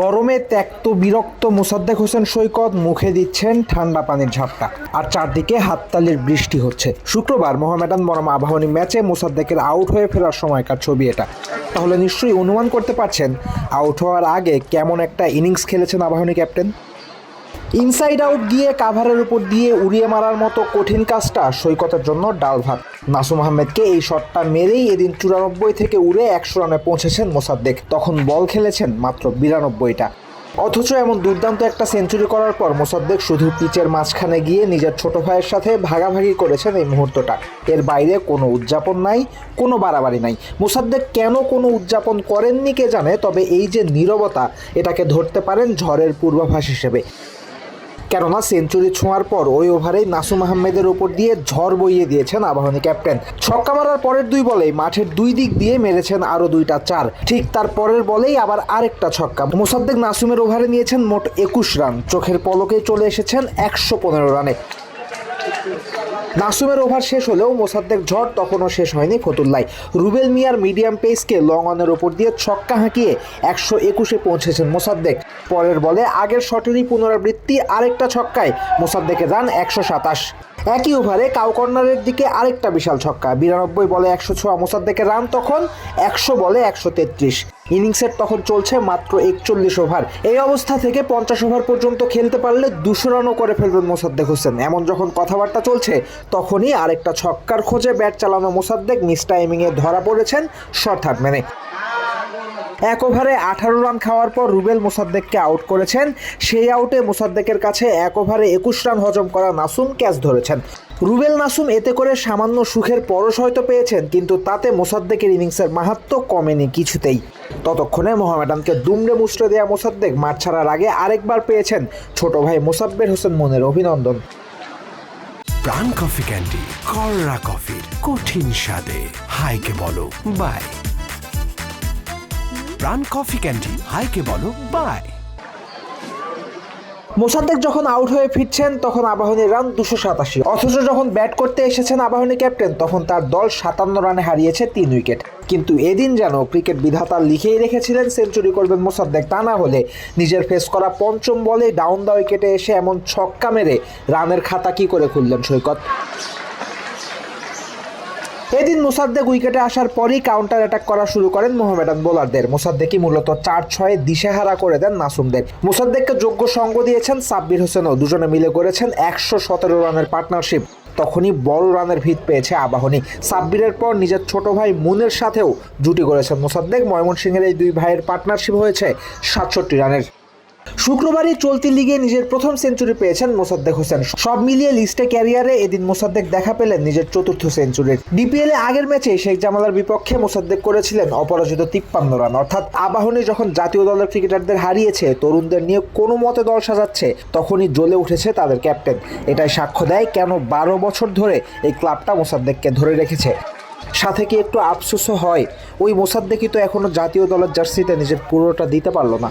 গরমে ত্যক্ত বিরক্ত মোসাদ্দেক হোসেন সৈকত মুখে দিচ্ছেন ঠান্ডা পানির ঝাপটা। আর চারদিকে হাততালির বৃষ্টি হচ্ছে। শুক্রবার মোহামেডান বনাম আবাহনী ম্যাচে মোসাদ্দেকের আউট হয়ে ফেরার সময়কার ছবি এটা। তাহলে নিশ্চয়ই অনুমান করতে পারছেন, আউট হওয়ার আগে কেমন একটা ইনিংস খেলেছেন আবাহনী ক্যাপ্টেন? ইনসাইড আউট গিয়ে কাভারের উপর দিয়ে উড়িয়ে মারার মতো কঠিন কাজটা সৈকতের জন্য ডাল ভাত নাসুম আহমেদকে এই শটটা মেরেই এদিন চুরানব্বই থেকে উড়ে একশো রানে পৌঁছেছেন মোসাদ্দেক। তখন বল খেলেছেন মাত্র বিরানব্বইটা। অথচ এমন দুর্দান্ত একটা সেঞ্চুরি করার পর মোসাদ্দেক শুধু পিচের মাঝখানে গিয়ে নিজের ছোট ভাইয়ের সাথে ভাগাভাগি করেছেন এই মুহূর্তটা। এর বাইরে কোনো উদযাপন নাই, কোনো বাড়াবাড়ি নাই। মোসাদ্দেক কেন কোনো উদযাপন করেননি কে জানে, তবে এই যে নীরবতা, এটাকে ধরতে পারেন ঝড়ের পূর্বাভাস হিসেবে। কেননা সেঞ্চুরি ছোঁয়ার পর ওই ওভারেই নাসুম আহমেদের ওপর দিয়ে ঝড় বইয়ে দিয়েছেন আবাহনী ক্যাপ্টেন। ছক্কা মারার পরের দুই বলেই মাঠের দুই দিক দিয়ে মেরেছেন আরও দুইটা চার। ঠিক তার পরের বলেই আবার আরেকটা ছক্কা। মোসাদ্দেক নাসুমের ওভারে নিয়েছেন মোট একুশ রান। চোখের পলকে চলে এসেছেন একশো পনেরো রানে। নাসুমের ওভার শেষ হলেও মোসাদ্দেক ঝড় তখনও শেষ হয়নি ফতুল্লাই রুবেল মিয়ার মিডিয়াম পেসকে লং অনের ওপর দিয়ে ছক্কা হাঁকিয়ে একশো একুশে পৌঁছেছেন মোসাদ্দেক। পরের বলে আগের শটেরই পুনরাবৃত্তি আরেকটা ছক্কায় মোসাদ্দেকে রান একশো সাতাশ। একই ওভারে কাউ কর্নারের দিকে আরেকটা বিশাল ছক্কা। বিরানব্বই বলে একশো ছোয়া মোসাদ্দেকের রান তখন, একশো বলে একশো তেত্রিশ। ইনিংসের তখন চলছে মাত্র একচল্লিশ ওভার। এই অবস্থা থেকে পঞ্চাশ ওভার পর্যন্ত খেলতে পারলে দুশো রানও করে ফেলবেন মোসাদ্দেক হোসেন। এমন যখন কথাবার্তা চলছে, তখনই আরেকটা ছক্কার খোঁজে ব্যাট চালানো মোসাদ্দেক মিস টাইমিংয়ে ধরা পড়েছেন শর্ট হাট মেনে। এক ওভারে আঠারো রান খাওয়ার পর রুবেল মোসাদ্দেককে আউট করেছেন। সেই আউটে মোসাদ্দেকের কাছে এক ওভারে একুশ রান হজম করা নাসুম ক্যাচ ধরেছেন। রুবেল নাসুম এতে করে সামান্য সুখের পরশ হয়তো পেয়েছেন, কিন্তু তাতে মোসাদ্দেকের ইনিংসের মাহাত্ম কমেনি কিছুতেই। ততক্ষণে মোহামেডানকে দুমড়ে মুচড়ে দেওয়া মোসাদ্দেক মাঠ ছাড়ার আগে আরেকবার পেয়েছেন ছোট ভাই মোসাব্বের হোসেন মনের অভিনন্দন। প্রাণ কফি ক্যান্ডি কররা কফির কঠিন স্বাদে। হাইকে বলো, বাই। প্রাণ কফি ক্যান্ডি হাইকে বলো বাই মোসাদ্দেক যখন আউট হয়ে ফিরছেন, তখন আবাহনীর রান দুশো সাতাশি। অথচ যখন ব্যাট করতে এসেছেন আবাহনী ক্যাপ্টেন তখন তার দল সাতান্ন রানে হারিয়েছে তিন উইকেট কিন্তু এদিন যেন ক্রিকেট বিধাতা লিখেই রেখেছিলেন সেঞ্চুরি করবেন মোসাদ্দেক, তা না হলে নিজের ফেস করা পঞ্চম বলে ডাউন দ্য উইকেটে এসে এমন ছক্কা মেরে রানের খাতা কি করে খুললেন সৈকত? এদিন মোসাদ্দেক উইকেটে আসার পরই কাউন্টার অ্যাটাক করা শুরু করেন মোহামেডান বোলারদের। মোসাদ্দেকই মূলত চার ছয়ে দিশেহারা করে দেন নাসুমদের মোসাদ্দেককে যোগ্য সঙ্গ দিয়েছেন সাব্বির হোসেনও। দুজনে মিলে করেছেন একশো সতেরো রানের পার্টনারশিপ তখনই বড় রানের ভিত পেয়েছে আবাহনী। সাব্বিরের পর নিজের ছোট ভাই মুনের সাথেও জুটি করেছেন মোসাদ্দেক। ময়মনসিংহের এই দুই ভাইয়ের পার্টনারশিপ হয়েছে সাতষট্টি রানের। শুক্রবারই চলতি লিগে নিজের প্রথম সেঞ্চুরি পেয়েছেন মোসাদ্দেক হোসেন। সব মিলিয়ে লিস্টে ক্যারিয়ারে এদিন মোসাদ্দেক দেখা পেলেন নিজের চতুর্থ সেঞ্চুরির। ডিপিএল এ আগের ম্যাচে শেখ জামালার বিপক্ষে মোসাদ্দেক করেছিলেন অপরাজিত তিপ্পান্ন রান। অর্থাৎ আবাহনী যখন জাতীয় দলের ক্রিকেটারদের হারিয়েছে, তরুণদের নিয়ে কোনো মতে দল সাজাচ্ছে, তখনই জ্বলে উঠেছে তাদের ক্যাপ্টেন। এটাই সাক্ষ্য দেয় কেন বারো বছর ধরে এই ক্লাবটা মোসাদ্দেককে ধরে রেখেছে। সাথে কি একটু আফসোসও হয়? ওই মোসাদ্দেকই তো এখনও জাতীয় দলের জার্সিতে নিজের পুরোটা দিতে পারল না।